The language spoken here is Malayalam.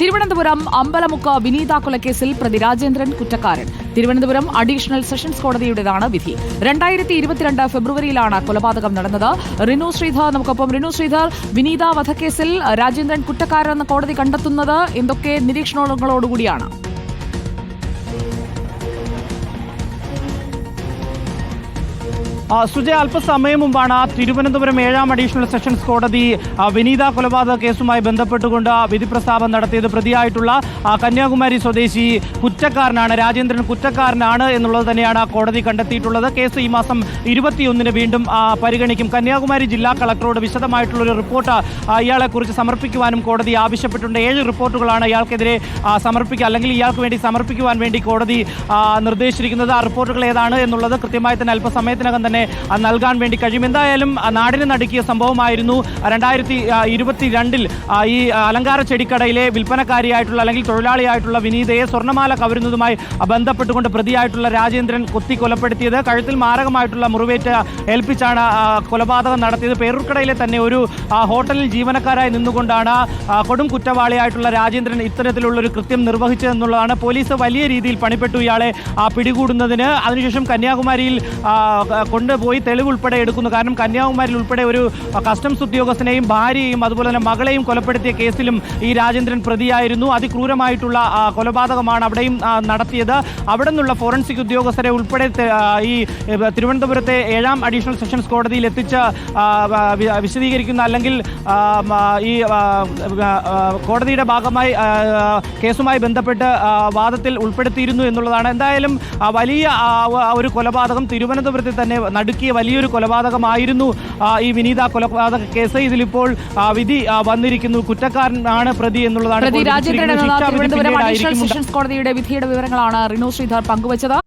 തിരുവനന്തപുരം അമ്പലമുക്ക വിനീത കൊലക്കേസിൽ പ്രതി രാജേന്ദ്രൻ കുറ്റക്കാരൻ. തിരുവനന്തപുരം അഡീഷണൽ സെഷൻസ് കോടതിയുടേതാണ് വിധി. രണ്ടായിരത്തി ഇരുപത്തിരണ്ട് ഫെബ്രുവരിയിലാണ് കൊലപാതകം നടന്നത്. റിനു ശ്രീധർ നമുക്കൊപ്പം റിനു ശ്രീധർ വിനീത വധക്കേസിൽ രാജേന്ദ്രൻ കുറ്റക്കാരൻ കോടതി കണ്ടെത്തുന്നത് എന്തൊക്കെ നിരീക്ഷണങ്ങളോടുകൂടിയാണ്? സുജയ അല്പസമയം മുമ്പാണ് തിരുവനന്തപുരം ഏഴാം അഡീഷണൽ സെഷൻസ് കോടതി വിനീത കൊലപാതക കേസുമായി ബന്ധപ്പെട്ടുകൊണ്ട് വിധി പ്രസ്താവം നടത്തിയത് പ്രതിയായിട്ടുള്ള കന്യാകുമാരി സ്വദേശി കുറ്റക്കാരനാണ് രാജേന്ദ്രൻ കുറ്റക്കാരനാണ് എന്നുള്ളത് തന്നെയാണ് കോടതി കണ്ടെത്തിയിട്ടുള്ളത്. കേസ് ഈ മാസം ഇരുപത്തിയൊന്നിന് വീണ്ടും പരിഗണിക്കും. കന്യാകുമാരി ജില്ലാ കളക്ടറോട് വിശദമായിട്ടുള്ള ഒരു റിപ്പോർട്ട് ഇയാളെക്കുറിച്ച് സമർപ്പിക്കുവാനും കോടതി ആവശ്യപ്പെട്ടിട്ടുണ്ട്. ഏഴ് റിപ്പോർട്ടുകളാണ് ഇയാൾക്കെതിരെ സമർപ്പിക്കുക അല്ലെങ്കിൽ ഇയാൾക്ക് വേണ്ടി സമർപ്പിക്കുവാൻ വേണ്ടി കോടതി നിർദ്ദേശിച്ചിരിക്കുന്നത്. ആ റിപ്പോർട്ടുകൾ ഏതാണ് എന്നുള്ളത് കൃത്യമായി തന്നെ അല്പസമയത്തിനകം തന്നെ നൽകാൻ വേണ്ടി കഴിയും. എന്തായാലും നാടിന് നടുക്കിയ സംഭവമായിരുന്നു. രണ്ടായിരത്തി ഇരുപത്തിരണ്ടിൽ ഈ അലങ്കാര ചെടിക്കടയിലെ വിൽപ്പനക്കാരിയായിട്ടുള്ള അല്ലെങ്കിൽ തൊഴിലാളിയായിട്ടുള്ള വിനീതയെ സ്വർണമാല കവരുന്നതുമായി ബന്ധപ്പെട്ടുകൊണ്ട് പ്രതിയായിട്ടുള്ള രാജേന്ദ്രൻ കൊത്തി കൊലപ്പെടുത്തിയത്. കഴുത്തിൽ മാരകമായിട്ടുള്ള മുറിവേറ്റ ഏൽപ്പിച്ചാണ് കൊലപാതകം നടത്തിയത്. പേരൂർക്കടയിലെ തന്നെ ഒരു ഹോട്ടലിൽ ജീവനക്കാരായി നിന്നുകൊണ്ടാണ് കൊടും കുറ്റവാളിയായിട്ടുള്ള രാജേന്ദ്രൻ ഇത്തരത്തിലുള്ള ഒരു കൃത്യം നിർവഹിച്ചതെന്നുള്ളതാണ് പോലീസ് വലിയ രീതിയിൽ പണിപ്പെട്ടു ഇയാളെ പിടികൂടുന്നതിന്. അതിനുശേഷം കന്യാകുമാരിയിൽ കൊണ്ടുപോയി തെളിവ് ഉൾപ്പെടെ എടുക്കുന്നു. കാരണം കന്യാകുമാരിൽ ഉൾപ്പെടെ ഒരു കസ്റ്റംസ് ഉദ്യോഗസ്ഥനെയും ഭാര്യയെയും അതുപോലെ തന്നെ മകളെയും കൊലപ്പെടുത്തിയ കേസിലും ഈ രാജേന്ദ്രൻ പ്രതിയായിരുന്നു. അതിക്രൂരമായിട്ടുള്ള കൊലപാതകമാണ് അവിടെയും നടത്തിയത്. അവിടെ നിന്നുള്ള ഫോറൻസിക് ഉദ്യോഗസ്ഥരെ ഉൾപ്പെടെ ഈ തിരുവനന്തപുരത്തെ ഏഴാം അഡീഷണൽ സെഷൻസ് കോടതിയിൽ എത്തിച്ച് വിശദീകരിക്കുന്ന അല്ലെങ്കിൽ ഈ കോടതിയുടെ ഭാഗമായി കേസുമായി ബന്ധപ്പെട്ട് വാദത്തിൽ ഉൾപ്പെടുത്തിയിരുന്നു എന്നുള്ളതാണ്. എന്തായാലും വലിയ ഒരു കൊലപാതകം തിരുവനന്തപുരത്തിൽ തന്നെ നടുക്കിയ വലിയൊരു കൊലപാതകമായിരുന്നു. ഈ വിനീത കൊലപാതക കേസ്. ഇതിലിപ്പോൾ വിധി വന്നിരിക്കുന്നു. കുറ്റക്കാരനാണ് പ്രതി എന്നുള്ളതാണ് കോടതിയുടെ വിധിയുടെ വിവരങ്ങളാണ് റിനു ശ്രീധർ പങ്കുവച്ചത്.